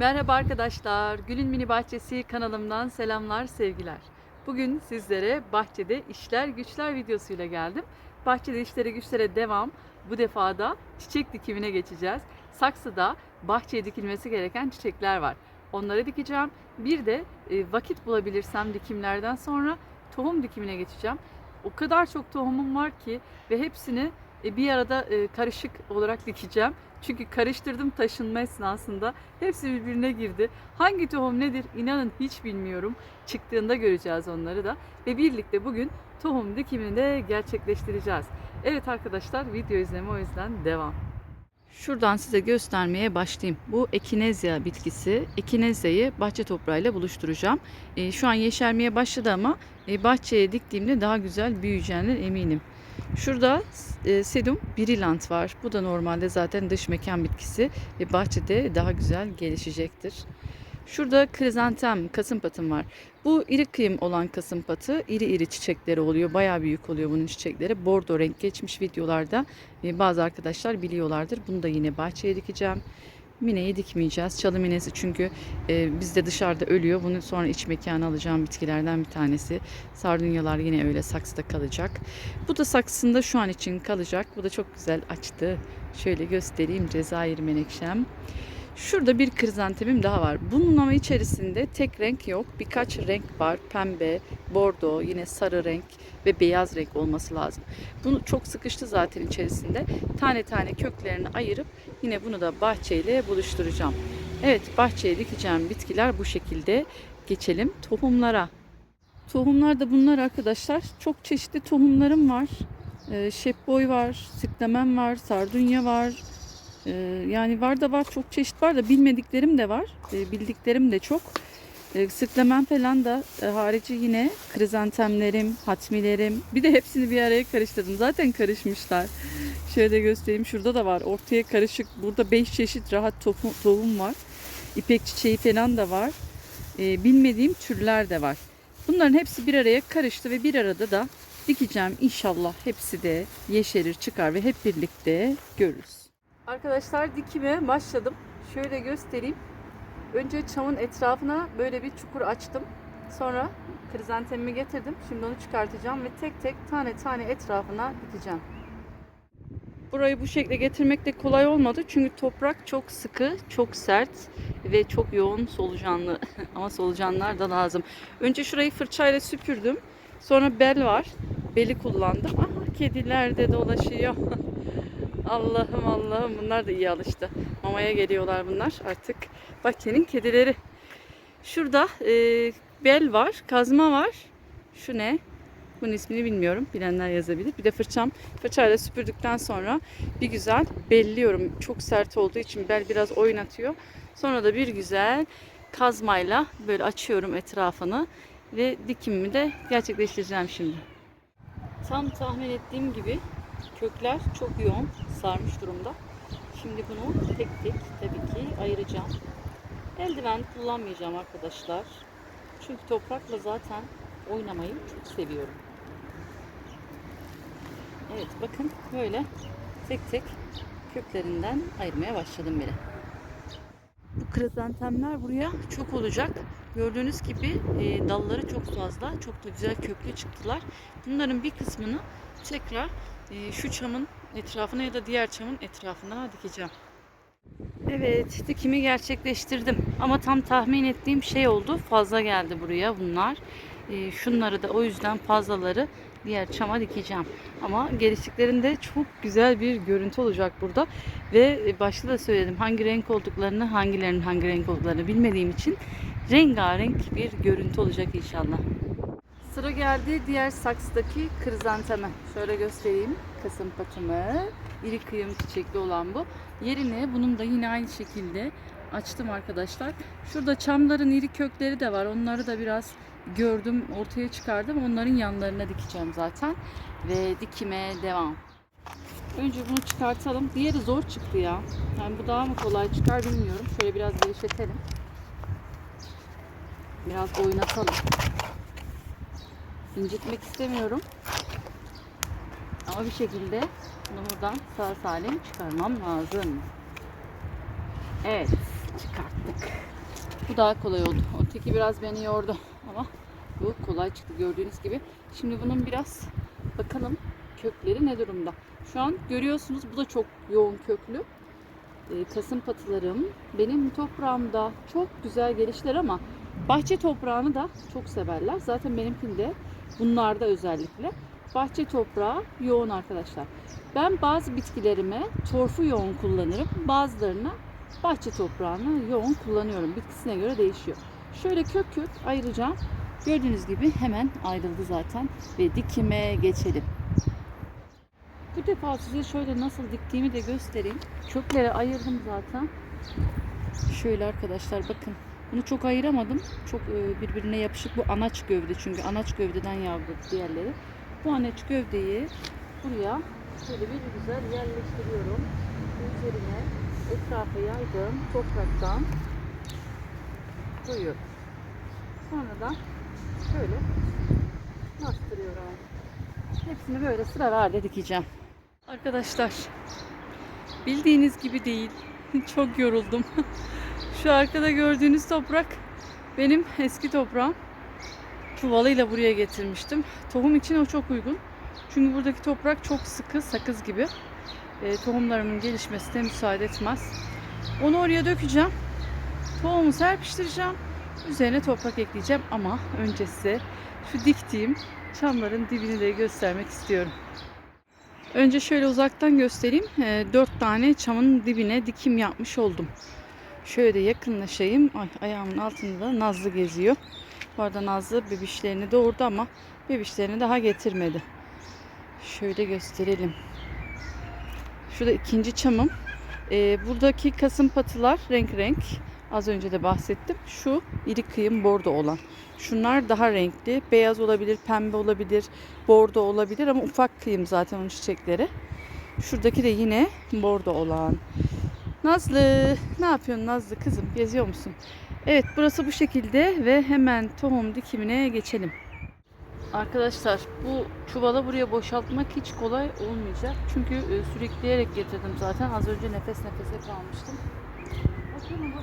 Merhaba arkadaşlar. Gül'ün Mini Bahçesi kanalımdan selamlar, sevgiler. Bugün sizlere bahçede işler güçler videosuyla geldim. Bahçede işlere güçlere devam. Bu defa da çiçek dikimine geçeceğiz. Saksıda bahçeye dikilmesi gereken çiçekler var. Onları dikeceğim. Bir de e, vakit bulabilirsem dikimlerden sonra tohum dikimine geçeceğim. O kadar çok tohumum var ki ve hepsini e, bir arada e, karışık olarak dikeceğim. Çünkü karıştırdım taşınma esnasında. Hepsi birbirine girdi. Hangi tohum nedir inanın hiç bilmiyorum. Çıktığında göreceğiz onları da. Ve birlikte bugün tohum dikimini de gerçekleştireceğiz. Evet arkadaşlar video izleme o yüzden devam. Şuradan size göstermeye başlayayım. Bu ekinezya bitkisi. Ekinezyayı bahçe toprağıyla buluşturacağım. E, şu an yeşermeye başladı ama bahçeye diktiğimde daha güzel büyüyeceğinden eminim. Şurada e, sedum brillant var. Bu da normalde zaten dış mekan bitkisi ve bahçede daha güzel gelişecektir. Şurada krizantem, kasımpatım var. Bu iri kıyım olan kasımpatı iri iri çiçekleri oluyor. Bayağı büyük oluyor bunun çiçekleri. Bordo renk geçmiş videolarda e, bazı arkadaşlar biliyorlardır. Bunu da yine bahçeye dikeceğim. Mineyi dikmeyeceğiz. Çalı minesi çünkü e, bizde dışarıda ölüyor. Bunu sonra iç mekana alacağım bitkilerden bir tanesi. Sardunyalar yine öyle saksıda kalacak. Bu da saksında şu an için kalacak. Bu da çok güzel açtı. Şöyle göstereyim Cezayir menekşem. Şurada bir krizantemim daha var. Bunun ama içerisinde tek renk yok. Birkaç renk var. Pembe, bordo, yine sarı renk ve beyaz renk olması lazım. Bunu çok sıkıştı zaten içerisinde. Tane tane köklerini ayırıp yine bunu da bahçeyle buluşturacağım. Evet bahçeye dikeceğim bitkiler bu şekilde. Geçelim tohumlara. Tohumlar da bunlar arkadaşlar. Çok çeşitli tohumlarım var. Ee, şepboy var, sıklemen var, sardunya var. Ee, yani var da var çok çeşit var da bilmediklerim de var. Ee, bildiklerim de çok. Ee, sıklemen falan da e, harici yine krizantemlerim, hatmilerim. Bir de hepsini bir araya karıştırdım. Zaten karışmışlar. Şöyle göstereyim. Şurada da var. Ortaya karışık. Burada 5 çeşit rahat tohum, var. İpek çiçeği falan da var. Ee, bilmediğim türler de var. Bunların hepsi bir araya karıştı ve bir arada da dikeceğim. İnşallah hepsi de yeşerir çıkar ve hep birlikte görürüz. Arkadaşlar dikime başladım. Şöyle göstereyim. Önce çamın etrafına böyle bir çukur açtım. Sonra krizantemimi getirdim. Şimdi onu çıkartacağım ve tek tek tane tane etrafına dikeceğim. Burayı bu şekilde getirmek de kolay olmadı. Çünkü toprak çok sıkı, çok sert ve çok yoğun solucanlı. Ama solucanlar da lazım. Önce şurayı fırçayla süpürdüm. Sonra bel var. Beli kullandım. Aha kediler de dolaşıyor. Allah'ım Allah'ım bunlar da iyi alıştı. Mamaya geliyorlar bunlar artık. Bahçenin kedileri. Şurada e, bel var, kazma var. Şu ne? Bunun ismini bilmiyorum. Bilenler yazabilir. Bir de fırçam. Fırçayla süpürdükten sonra bir güzel belliyorum. Çok sert olduğu için bel biraz oynatıyor. Sonra da bir güzel kazmayla böyle açıyorum etrafını ve dikimimi de gerçekleştireceğim şimdi. Tam tahmin ettiğim gibi kökler çok yoğun sarmış durumda. Şimdi bunu tek tek tabii ki ayıracağım. Eldiven kullanmayacağım arkadaşlar. Çünkü toprakla zaten oynamayı çok seviyorum. Evet bakın böyle tek tek köklerinden ayırmaya başladım bile. Bu krizantemler buraya çok olacak. Gördüğünüz gibi e, dalları çok fazla. Çok da güzel köklü çıktılar. Bunların bir kısmını tekrar e, şu çamın etrafına ya da diğer çamın etrafına dikeceğim. Evet dikimi gerçekleştirdim. Ama tam tahmin ettiğim şey oldu. Fazla geldi buraya bunlar. E, şunları da o yüzden fazlaları diğer çama dikeceğim. Ama geliştiklerinde çok güzel bir görüntü olacak burada. Ve başta da söyledim hangi renk olduklarını, hangilerinin hangi renk olduklarını bilmediğim için rengarenk bir görüntü olacak inşallah. Sıra geldi diğer saksıdaki krizanteme. Şöyle göstereyim kasım patımı. İri kıyım çiçekli olan bu. Yerine bunun da yine aynı şekilde açtım arkadaşlar. Şurada çamların iri kökleri de var. Onları da biraz gördüm, ortaya çıkardım. Onların yanlarına dikeceğim zaten. Ve dikime devam. Önce bunu çıkartalım. Diğeri zor çıktı ya. Yani bu daha mı kolay çıkar bilmiyorum. Şöyle biraz gevşetelim. Biraz oynatalım. İncitmek istemiyorum. Ama bir şekilde bunu buradan sağ salim çıkarmam lazım. Evet, çıkarttık. Bu daha kolay oldu. Öteki biraz beni yordu ama bu kolay çıktı gördüğünüz gibi. Şimdi bunun biraz bakalım kökleri ne durumda. Şu an görüyorsunuz bu da çok yoğun köklü. Ee, Kasım patılarım benim toprağımda çok güzel gelişler ama bahçe toprağını da çok severler. Zaten benimkinde bunlarda özellikle bahçe toprağı yoğun arkadaşlar. Ben bazı bitkilerime torfu yoğun kullanırım. Bazılarına bahçe toprağını yoğun kullanıyorum. Bitkisine göre değişiyor. Şöyle kök kök ayıracağım. Gördüğünüz gibi hemen ayrıldı zaten ve dikime geçelim. Bu defa size şöyle nasıl diktiğimi de göstereyim. Köklere ayırdım zaten. Şöyle arkadaşlar bakın. Bunu çok ayıramadım. Çok e, birbirine yapışık bu anaç gövde çünkü anaç gövdeden yavru diğerleri. Bu anaç gövdeyi buraya şöyle bir güzel yerleştiriyorum. Üzerine etrafa yaydığım topraktan koyuyorum. Sonra da şöyle bastırıyorum. Hepsini böyle sıra halde dikeceğim. Arkadaşlar bildiğiniz gibi değil. Çok yoruldum. Şu arkada gördüğünüz toprak benim eski toprağım. Çuvalıyla buraya getirmiştim. Tohum için o çok uygun. Çünkü buradaki toprak çok sıkı, sakız gibi. E, tohumlarımın gelişmesine müsaade etmez. Onu oraya dökeceğim. Tohumu serpiştireceğim. Üzerine toprak ekleyeceğim ama önce size şu diktiğim çamların dibini de göstermek istiyorum. Önce şöyle uzaktan göstereyim. E, dört tane çamın dibine dikim yapmış oldum. Şöyle de yakınlaşayım. Ay, ayağımın altında da Nazlı geziyor. Bu arada Nazlı bebişlerini doğurdu ama bebişlerini daha getirmedi. Şöyle gösterelim. Şurada ikinci çamım. Ee, buradaki kasım patılar renk renk. Az önce de bahsettim. Şu iri kıyım bordo olan. Şunlar daha renkli. Beyaz olabilir, pembe olabilir, bordo olabilir ama ufak kıyım zaten onun çiçekleri. Şuradaki de yine bordo olan. Nazlı, ne yapıyorsun Nazlı kızım? Geziyor musun? Evet, burası bu şekilde ve hemen tohum dikimine geçelim. Arkadaşlar, bu çuvalı buraya boşaltmak hiç kolay olmayacak. Çünkü e, sürükleyerek getirdim zaten. Az önce nefes nefese kalmıştım. Miyim?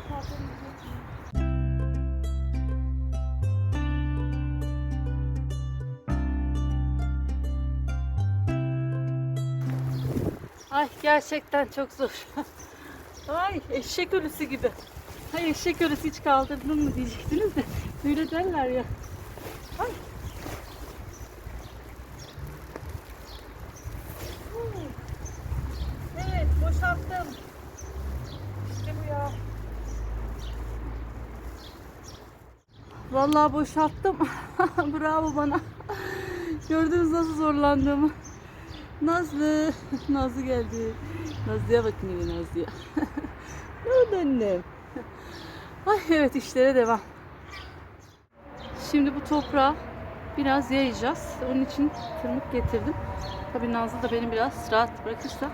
Ay gerçekten çok zor. Ay eşek ölüsü gibi. Ay eşek ölüsü hiç kaldırdın mı diyecektiniz de öyle derler ya. Ay. Evet boşalttım. İşte bu ya. Vallahi boşalttım. Bravo bana. Gördünüz nasıl zorlandığımı. Nazlı. Nazlı geldi. Nazlı'ya bakın yine Nazlı'ya. ne oldu annem? Ay evet işlere devam. Şimdi bu toprağı biraz yayacağız. Onun için tırmık getirdim. Tabii Nazlı da beni biraz rahat bırakırsa.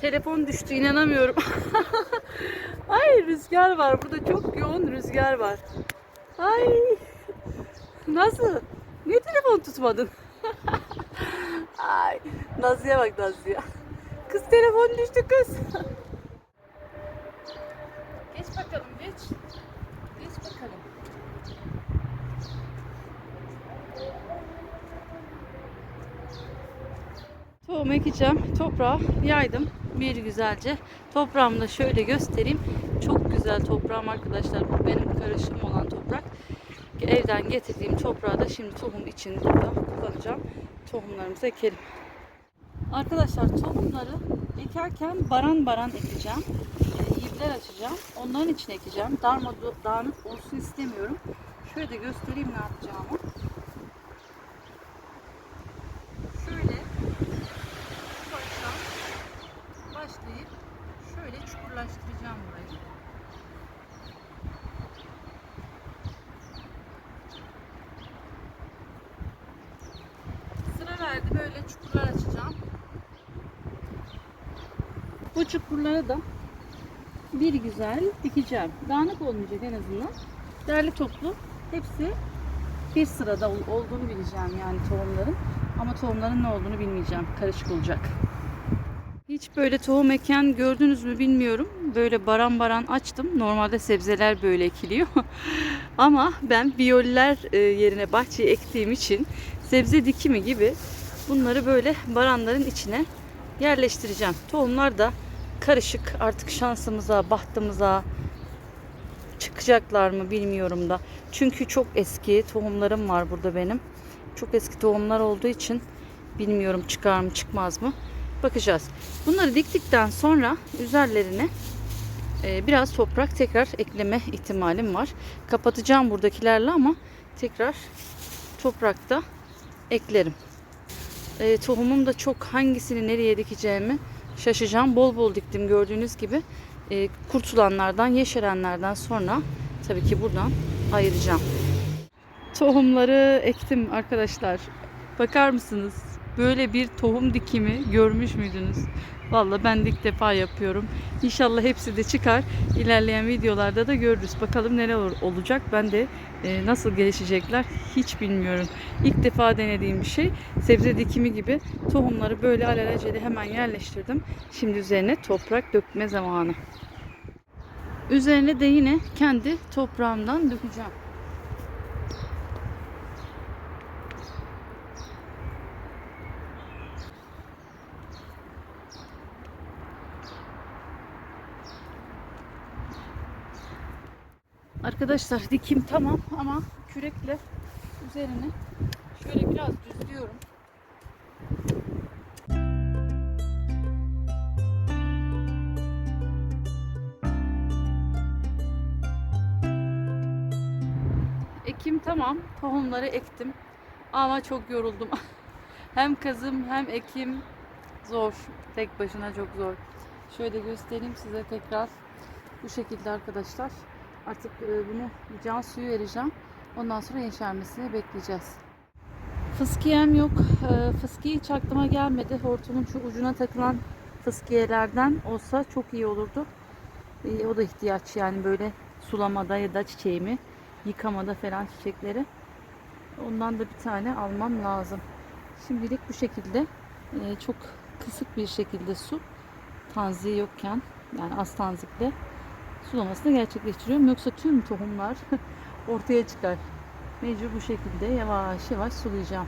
Telefon düştü inanamıyorum. Ay rüzgar var. Burada çok yoğun rüzgar var. Ay. Nasıl? Niye telefon tutmadın? Ay. Nazlı'ya bak Nazlı'ya. Kız telefon düştü kız. geç bakalım geç. Geç bakalım. Tohum ekeceğim. Toprağı yaydım. Bir güzelce. Toprağımı da şöyle göstereyim. Çok güzel toprağım arkadaşlar. Bu benim karışım olan. Evden getirdiğim toprağı da şimdi tohum için burada kullanacağım. Tohumlarımızı ekelim. Arkadaşlar tohumları ekerken baran baran ekeceğim. E, açacağım. Onların için ekeceğim. Darma dağınık olsun istemiyorum. Şöyle de göstereyim ne yapacağımı. Şöyle baştan başlayıp şöyle çukurlaştıracağım burayı. Sıra verdi böyle çukurlar açacağım. Bu çukurlara da bir güzel dikeceğim. Dağınık olmayacak en azından. Derli toplu hepsi bir sırada ol- olduğunu bileceğim yani tohumların. Ama tohumların ne olduğunu bilmeyeceğim. Karışık olacak. Hiç böyle tohum eken gördünüz mü bilmiyorum. Böyle baran baran açtım. Normalde sebzeler böyle ekiliyor. Ama ben biyoller e, yerine bahçeye ektiğim için sebze dikimi gibi bunları böyle baranların içine yerleştireceğim. Tohumlar da karışık artık şansımıza, bahtımıza çıkacaklar mı bilmiyorum da. Çünkü çok eski tohumlarım var burada benim. Çok eski tohumlar olduğu için bilmiyorum çıkar mı çıkmaz mı. Bakacağız. Bunları diktikten sonra üzerlerine e, biraz toprak tekrar ekleme ihtimalim var. Kapatacağım buradakilerle ama tekrar toprakta eklerim. E, tohumum da çok hangisini nereye dikeceğimi şaşacağım. Bol bol diktim gördüğünüz gibi. E, kurtulanlardan, yeşerenlerden sonra tabii ki buradan ayıracağım. Tohumları ektim arkadaşlar. Bakar mısınız? Böyle bir tohum dikimi görmüş müydünüz? Valla ben de ilk defa yapıyorum. İnşallah hepsi de çıkar. İlerleyen videolarda da görürüz. Bakalım neler ol- olacak. Ben de e, nasıl gelişecekler hiç bilmiyorum. İlk defa denediğim bir şey. Sebze dikimi gibi tohumları böyle alelacele hemen yerleştirdim. Şimdi üzerine toprak dökme zamanı. Üzerine de yine kendi toprağımdan dökeceğim. Arkadaşlar dikim tamam ama kürekle üzerine şöyle biraz düzlüyorum. Ekim tamam. Tohumları ektim. Ama çok yoruldum. hem kazım hem ekim zor. Tek başına çok zor. Şöyle göstereyim size tekrar. Bu şekilde arkadaşlar. Artık e, bunu can suyu vereceğim. Ondan sonra yeşermesini bekleyeceğiz. Fıskiyem yok. E, Fıskiye hiç gelmedi. Hortumun şu ucuna takılan fıskiyelerden olsa çok iyi olurdu. E, O da ihtiyaç yani böyle sulamada ya da çiçeğimi yıkamada falan çiçekleri. Ondan da bir tane almam lazım. Şimdilik bu şekilde çok kısık bir şekilde su tanziği yokken yani az tanzikle sulamasını gerçekleştiriyorum. Yoksa tüm tohumlar ortaya çıkar. Mecbur bu şekilde yavaş yavaş sulayacağım.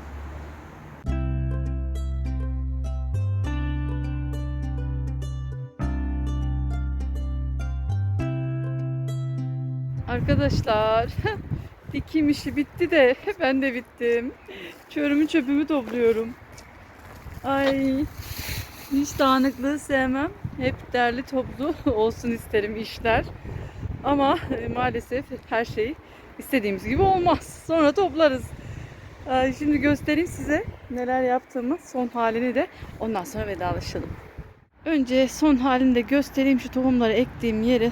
Arkadaşlar dikim işi bitti de ben de bittim. Çörümü çöpümü topluyorum. Ay hiç dağınıklığı sevmem. Hep derli toplu olsun isterim işler. Ama e, maalesef her şey istediğimiz gibi olmaz. Sonra toplarız. Ay, Şimdi göstereyim size neler yaptığımı, son halini de ondan sonra vedalaşalım. Önce son halini de göstereyim şu tohumları ektiğim yeri.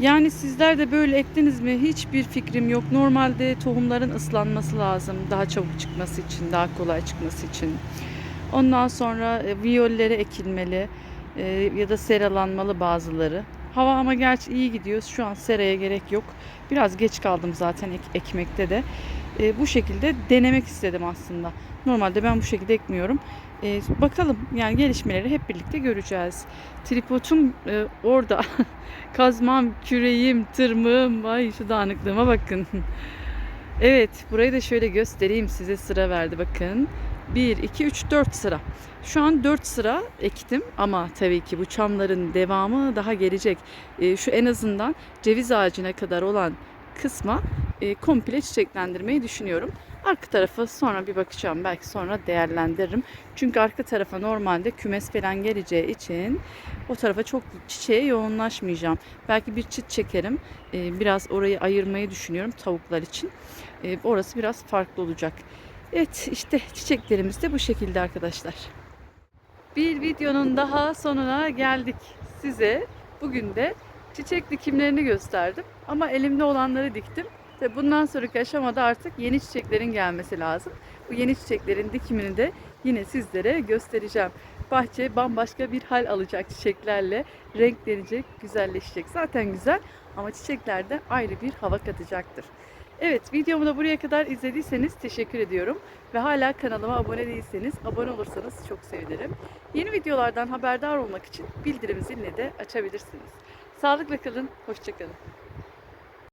Yani sizler de böyle ektiniz mi? Hiçbir fikrim yok. Normalde tohumların ıslanması lazım. Daha çabuk çıkması için, daha kolay çıkması için. Ondan sonra e, viyollere ekilmeli e, ya da seralanmalı bazıları. Hava ama gerçi iyi gidiyor. Şu an seraya gerek yok. Biraz geç kaldım zaten ek- ekmekte de. E, bu şekilde denemek istedim aslında. Normalde ben bu şekilde ekmiyorum. E, bakalım yani gelişmeleri hep birlikte göreceğiz. Tripodum e, orada. Kazmam, küreğim, tırmığım. Vay şu dağınıklığıma bakın. evet burayı da şöyle göstereyim size sıra verdi bakın. 1, 2, 3, 4 sıra. Şu an 4 sıra ektim ama tabii ki bu çamların devamı daha gelecek. E, şu en azından ceviz ağacına kadar olan kısma e, komple çiçeklendirmeyi düşünüyorum. Arka tarafı sonra bir bakacağım. Belki sonra değerlendiririm. Çünkü arka tarafa normalde kümes falan geleceği için o tarafa çok çiçeğe yoğunlaşmayacağım. Belki bir çit çekerim. E, biraz orayı ayırmayı düşünüyorum tavuklar için. E, orası biraz farklı olacak. Evet işte çiçeklerimiz de bu şekilde arkadaşlar. Bir videonun daha sonuna geldik. Size bugün de çiçek dikimlerini gösterdim. Ama elimde olanları diktim. Ve bundan sonraki aşamada artık yeni çiçeklerin gelmesi lazım. Bu yeni çiçeklerin dikimini de yine sizlere göstereceğim. Bahçe bambaşka bir hal alacak çiçeklerle. Renklenecek, güzelleşecek. Zaten güzel ama çiçekler de ayrı bir hava katacaktır. Evet, videomu da buraya kadar izlediyseniz teşekkür ediyorum. Ve hala kanalıma abone değilseniz abone olursanız çok sevinirim. Yeni videolardan haberdar olmak için bildirim zilini de açabilirsiniz. Sağlıkla kalın, hoşçakalın.